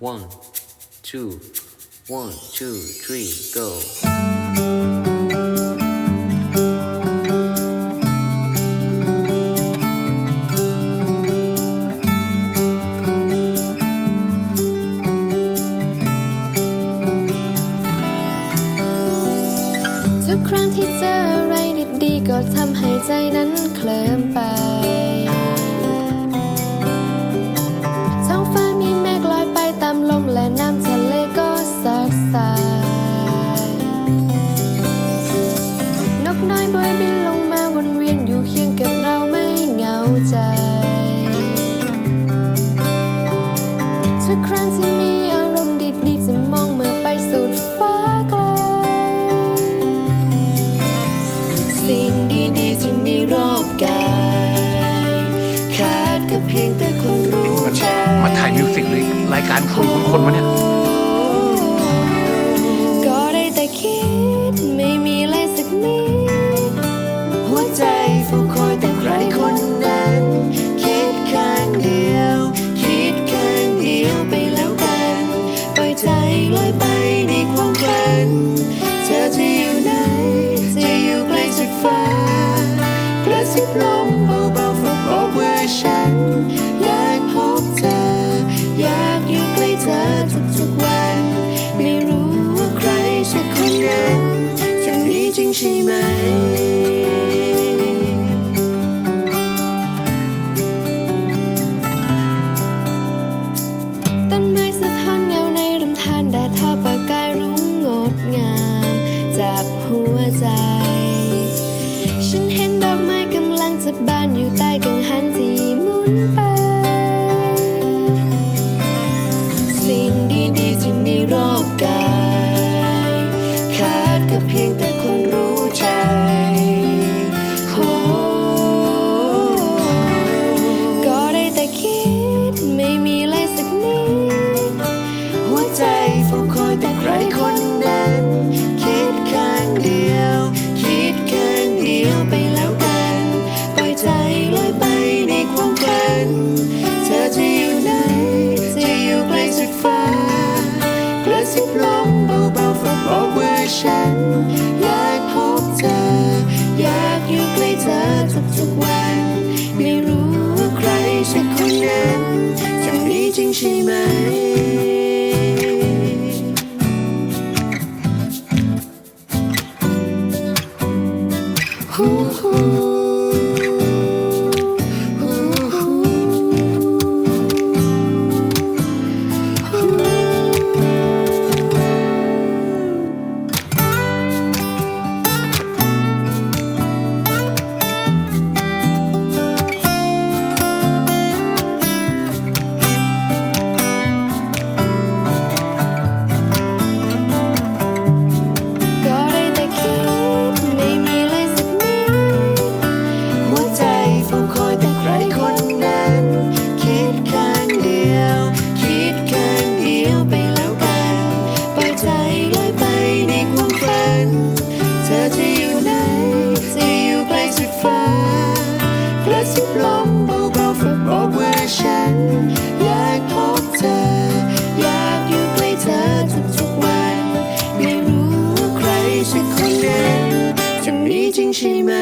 One, two, one, two, three, go. ทุกครั้งที่เจออะไรดีๆก็ทำให้ใจนั้น ใจ ทุกครั้งที่มีอารมณ์ดีๆจะมองเมื่อไปสุดฟ้าไกล สิ่งดีๆที่มีรอบกายขาดก็เพียงแต่คนรู้ใจ มาถ่ายมิวสิกหรือรายการคนคนคนวะเนี่ย ลมเบาๆฝากบอกว่าฉันอยากพบเธอ อยากอยู่ใกล้เธอทุกๆวัน ไม่รู้ว่าใครสักคนนั้นจะมีจริงใช่ไหม บ้านอยู่ใต้กังหันที่หมุนไป สิ่งดีๆที่มีรอบกาย ลมเบาๆฝากบอกว่าฉัน อยากพบเธอ อยากอยู่ใกล้เธอทุกๆวัน ไม่รู้ว่าใครสักคนนั้นจะมีจริงใช่ไหมฮู้ฮู้ อจะอยู่ไหนจะอยู่ไกลสุดฟ้ากระซิบลมเบาๆฝากบอกว่าฉัน อยากพบเธอ อยากอยู่ใกล้เธอทุกๆวันไม่รู้ว่าใครสักคนนั้นจะมีจริงใช่ไหม